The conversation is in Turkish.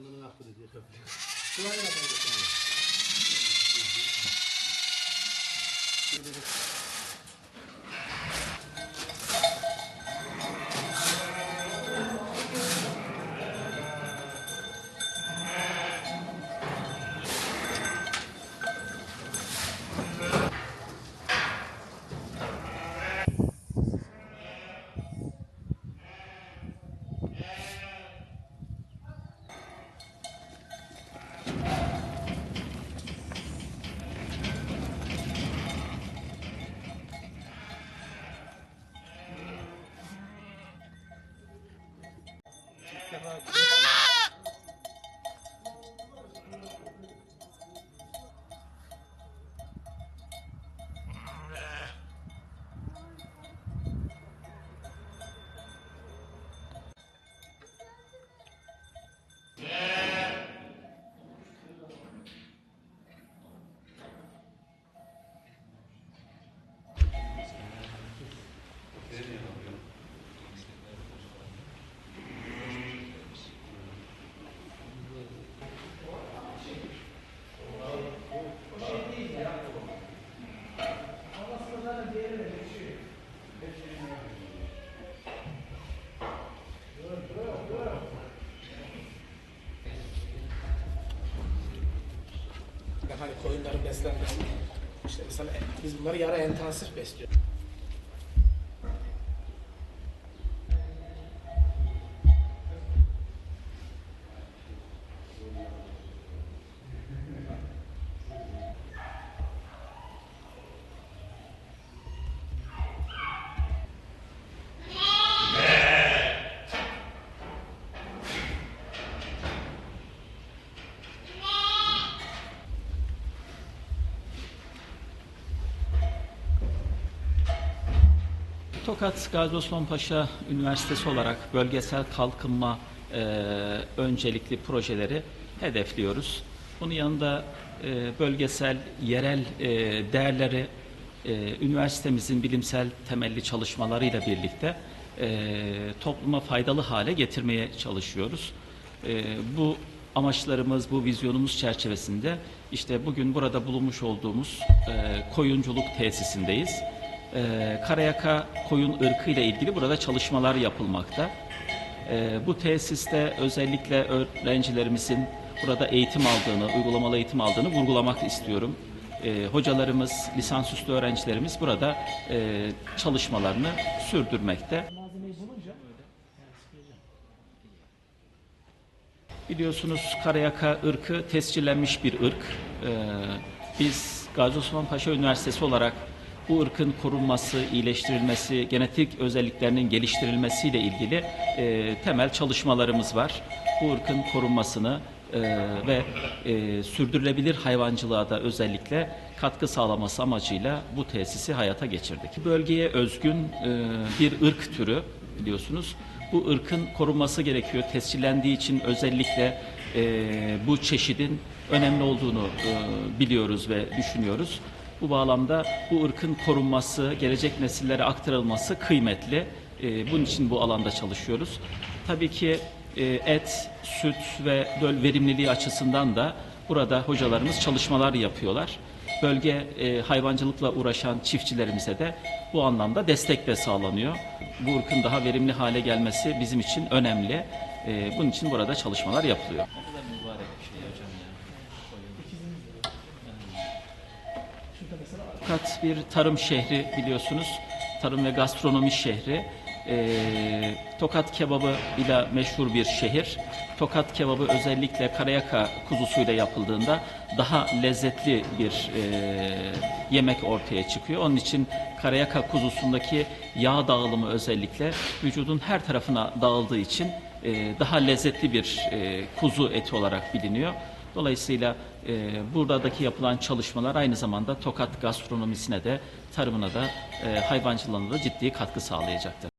عندنا ناخذ اللي يخف شو رايك hani koyunların beslenmesi. İşte mesela biz bunları yara intensif besliyoruz. Tokat Gazi Osman Paşa Üniversitesi olarak bölgesel kalkınma e, öncelikli projeleri hedefliyoruz. Bunun yanında e, bölgesel, yerel e, değerleri e, üniversitemizin bilimsel temelli çalışmalarıyla birlikte e, topluma faydalı hale getirmeye çalışıyoruz. E, bu amaçlarımız, bu vizyonumuz çerçevesinde işte bugün burada bulunmuş olduğumuz e, koyunculuk tesisindeyiz. E, Karayaka koyun ırkı ile ilgili burada çalışmalar yapılmakta. E, bu tesiste özellikle öğrencilerimizin burada eğitim aldığını, uygulamalı eğitim aldığını vurgulamak istiyorum. E, hocalarımız, lisansüstü öğrencilerimiz burada e, çalışmalarını sürdürmekte. Biliyorsunuz Karayaka ırkı tescillenmiş bir ırk. Ee, biz Gazi Osman Paşa Üniversitesi olarak bu ırkın korunması, iyileştirilmesi, genetik özelliklerinin geliştirilmesiyle ilgili e, temel çalışmalarımız var. Bu ırkın korunmasını e, ve e, sürdürülebilir hayvancılığa da özellikle katkı sağlaması amacıyla bu tesisi hayata geçirdik. Bölgeye özgün e, bir ırk türü biliyorsunuz. Bu ırkın korunması gerekiyor. Tescillendiği için özellikle e, bu çeşidin önemli olduğunu e, biliyoruz ve düşünüyoruz. Bu bağlamda bu ırkın korunması, gelecek nesillere aktarılması kıymetli. E, bunun için bu alanda çalışıyoruz. Tabii ki e, et, süt ve döl verimliliği açısından da burada hocalarımız çalışmalar yapıyorlar. Bölge e, hayvancılıkla uğraşan çiftçilerimize de bu anlamda destek de sağlanıyor. Bu ırkın daha verimli hale gelmesi bizim için önemli. E, bunun için burada çalışmalar yapılıyor. Fakat bir tarım şehri biliyorsunuz. Tarım ve gastronomi şehri. Ee, Tokat kebabı ile meşhur bir şehir. Tokat kebabı özellikle karayaka kuzusuyla yapıldığında daha lezzetli bir e, yemek ortaya çıkıyor. Onun için karayaka kuzusundaki yağ dağılımı özellikle vücudun her tarafına dağıldığı için e, daha lezzetli bir e, kuzu eti olarak biliniyor. Dolayısıyla e, buradaki yapılan çalışmalar aynı zamanda Tokat gastronomisine de, tarımına da, e, hayvancılığına da ciddi katkı sağlayacaktır.